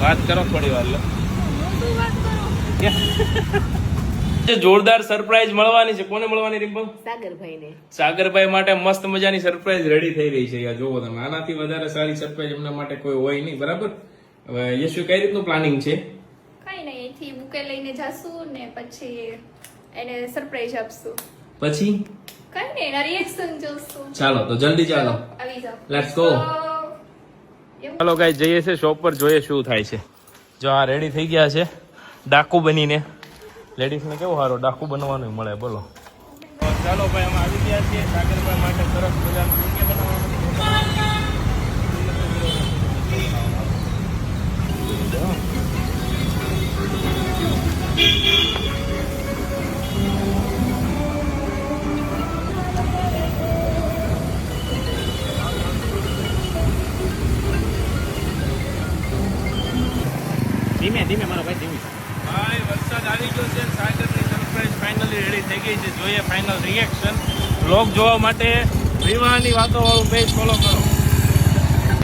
વાત કરો થોડી વાર જોરદાર સરપ્રાઈઝ મળવાની છે. કોને મળવાની રિમ્પલ સાગરભાઈ સાગરભાઈ માટે મસ્ત મજાની સરપ્રાઈઝ રેડી થઈ રહી છે. યાર જોવો તમે. આનાથી વધારે સારી સરપ્રાઈઝ એમના માટે કોઈ હોય નહીં. બરાબર? હવે યશુ કઈ રીતનું પ્લાનિંગ છે? કઈ નહીં અહીંથી બુકે લઈને જાશું ને પછી એને સરપ્રાઈઝ આપશું. પછી? કઈ નહીં એના રિએક્શન જોશું. ચાલો તો જલ્દી ચાલો. આવી જાઓ. Let's go. ચાલો ગાઈ જઈએ છે શોપ પર, જોઈએ શું થાય છે. જો આ રેડી થઈ ગયા છે. ડાકુ બનીને. લેડીઝને કેવું સારો ડાકુ બનવાનું મળે, બોલો. ચાલો ભાઈ, અમે આવી ગયા છીએ સાગરભાઈ માટે સરસ મજાનું બનાવવાનું. ધીમે ધીમે મારો ભાઈ ધીમે. ભાઈ વરસાદ આવી ગયો છે સાગરની સરપ્રાઈઝ ફાઇનલી રેડી થઈ ગઈ છે. જોઈએ ફાઇનલ રિએક્શન બ્લોગ જોવા માટે વિવાહની વાતો વાળું પેજ ફોલો કરો.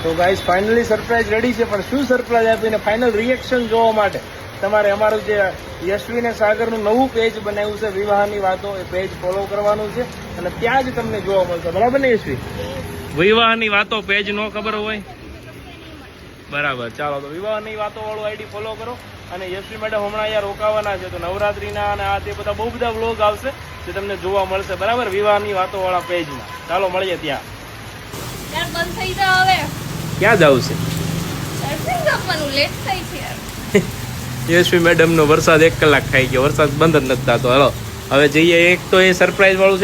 તો ગાઈસ ફાઇનલી સરપ્રાઈઝ રેડી છે. પણ શું સરપ્રાઈઝ આપીને ફાઇનલ રિએક્શન જોવા માટે? તમારે અમારું જે યશવીને સાગરનું નવું પેજ બનાવ્યું છે વિવાહની વાતો એ પેજ ફોલો કરવાનું છે. અને ત્યાં જ તમને જોવા મળશે. બરાબર ને યશવી? વિવાહની વાતો પેજ નો ખબર હોય? બરાબર. ચાલો તો વિવાહની વાતો વાળું આઈડી ફોલો કરો. અને યશવી મેડમ હમણાં અહીંયા રોકાવાના છે. તો નવરાત્રીના અને આ તે બધા બહુ બધા વ્લોગ આવશે જે તમને જોવા મળશે. બરાબર? વિવાહની વાતો વાળા પેજમાં ચાલો મળીએ ત્યાં. ક્યાં જવું છે? થાય યશવી મેડમનો વરસાદ એક કલાક ખાઈ ગયો. વરસાદ બંધ જ નથી થતો. હાલો. હવે જઈએ. એક તો એ સરપ્રાઈઝ વાળું